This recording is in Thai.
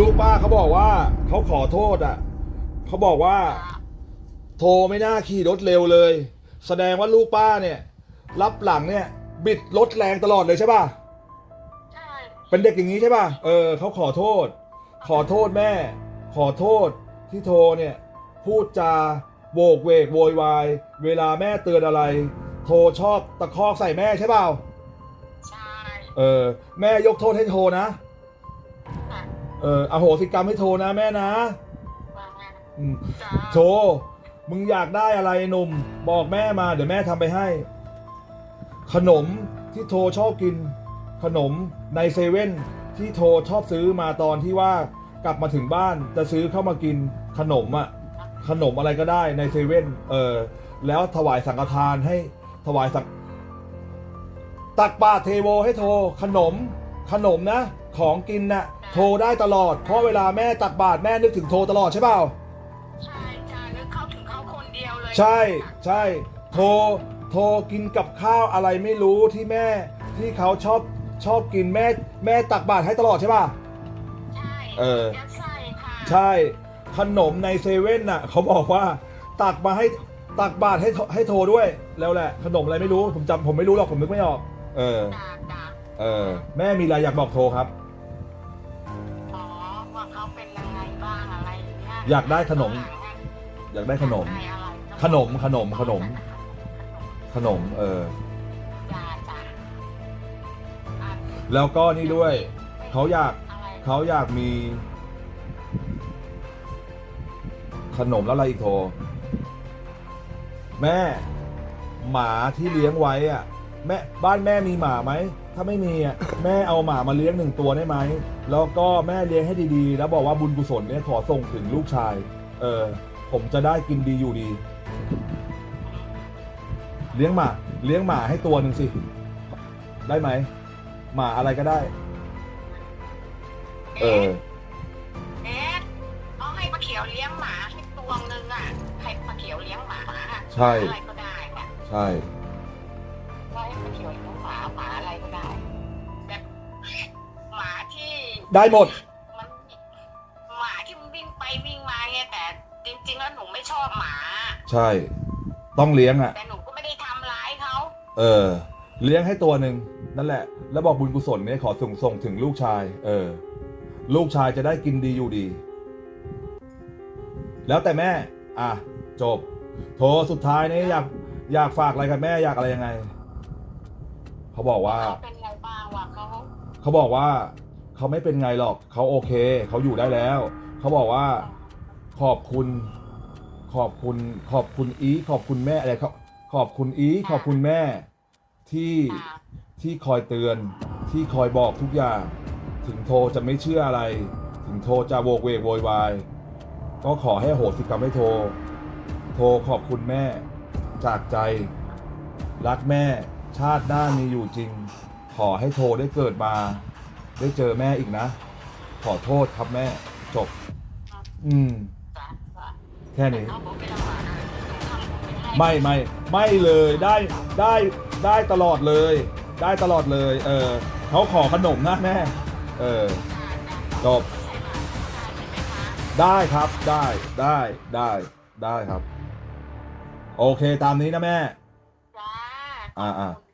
ลูกป้าเขาบอกว่าเขาขอโทษอะเขาบอกว่า โทรไม่น่าขี่รถเร็วเลย แสดงว่าลูกป้าเนี่ย รับหลังเนี่ย บิดรถแรงตลอดเลยใช่ป่ะใช่เป็นเด็กอย่างนี้ใช่ป่ะเออเขาขอโทษ ขอโทษแม่ ขอโทษที่โทรเนี่ย พูดจาโบกเวกโวยวาย เวลาแม่เตือนอะไร โทรชอบตะคอกใส่แม่ใช่เปล่า ใช่ เออ แม่ยกโทษให้โทรนะค่ะเอออโหสิกรรมให้โทรนะแม่นะว่าไงอืมจ้าโทรมึงอยากได้อะไรหนุ่ม บอกแม่มาเดี๋ยวแม่ทำไปให้ ขนมที่โทรชอบกิน ขนมในเซเว่นที่โทรชอบซื้อมาตอนที่ว่ากลับมาถึงบ้านจะซื้อเข้ามากินขนมอะขนมอะไรก็ได้ในเซเว่นเออแล้วถวายสังฆทานให้ถวายสังตักบาตรเทโวให้โทรขนมขนมนะ ของกินนะ่ะโทรได้ตลอด เพราะเวลาแม่ตักบาตรแม่นึกถึงโทรตลอดใช่เปล่า ใช่ใช่นึกเข้าถึงเขาคนเดียวเลยใช่ใช่โทรโทรกินกับข้าวอะไรไม่รู้ที่แม่ที่เขาชอบชอบกินแม่แม่ตักบาตรให้ตลอดใช่ป่ะ ใช่เออ ยัดไส้ค่ะใช่ขนมในเซเว่นน่ะเขาบอกว่าตักมาให้ตักบาตรให้โทให้โทรด้วยแล้วแหละ ขนมอะไรไม่รู้ผมจำผมไม่รู้หรอกผมนึกไม่ออก เออ จ้าจ้า เออ แม่มีอะไรอยากบอกโทรครับอ๋อ ว่าเขาเป็นยังไงบ้างอะไรอย่างเงี้ยอยากได้ขนม อยากได้ขนม อยากได้อะไรขนมขนมขนม ขนม เออ จ้าจ้าอะแล้วก็นี่ด้วย เขาอยาก อะไรเขาอยากมี ขนมแล้วอะไรอีกโทรแม่ หมาที่เลี้ยงไว้อะ แม่บ้านแม่มีหมาไหม ถ้าไม่มีอะแม่เอาหมามาเลี้ยงหนึ่งตัวได้ไหม แล้วก็แม่เลี้ยงให้ดีๆ แล้วบอกว่าบุญกุศลเนี่ยขอส่งถึงลูกชาย เออ ผมจะได้กินดีอยู่ดี เลี้ยงหมา เลี้ยงหมาให้ตัวหนึ่งสิ ได้ไหม หมาอะไรก็ได้ เออ เอ๊ะเอาให้ปลาเขียวเลี้ยงหมาให้ตัวหนึ่งอะ ให้ปลาเขียวเลี้ยงหมาใช่ อะไรก็ได้ค่ะใช่ ได้หมด มันหมาที่มันวิ่งไปวิ่งมาไงแต่จริง ๆ แล้วหนูไม่ชอบหมา ใช่ ต้องเลี้ยงอะ แต่หนูก็ไม่ได้ทำร้ายเขาเออ เลี้ยงให้ตัวหนึ่งนั่นแหละ แล้วบอกบุญกุศลเนี่ยขอส่งส่งถึงลูกชาย เออ ลูกชายจะได้กินดีอยู่ดี แล้วแต่แม่ อะ จบ โทรสุดท้ายนี้อยากอยากฝากอะไรกับแม่อยากอะไรยังไง เขาบอกว่า เขาเป็นไรบ้างวะเขาเขาบอกว่า เขาไม่เป็นไงหรอกเขาโอเค เขาอยู่ได้แล้ว เขาบอกว่าขอบคุณ ขอบคุณ ขอบคุณอี ขอบคุณแม่อะไรเขาขอบคุณอีขอบคุณแม่ที่อ่าที่คอยเตือนที่คอยบอกทุกอย่าง ถึงโทรจะไม่เชื่ออะไร ถึงโทรจะโวกเวกโวยวาย ก็ขอให้โหสิกรรมให้โทรโทรขอบคุณแม่ จากใจ รักแม่ชาติหน้ามีอยู่จริง ขอให้โทรได้เกิดมา ได้เจอแม่อีกนะ ขอโทษครับแม่จบ อืมจ้ะจ้ะแค่นี้เขาบอกเป็นหมาหนูทำบุญให้ไม่ไม่ไม่เลยได้ได้ได้ตลอดเลย ได้ตลอดเลย เออเขาขอขนมนะแม่ เออจบ ได้ครับได้ได้ได้ได้ครับ โอเคตามนี้นะแม่จ้าอ่าอ่าขบคุณ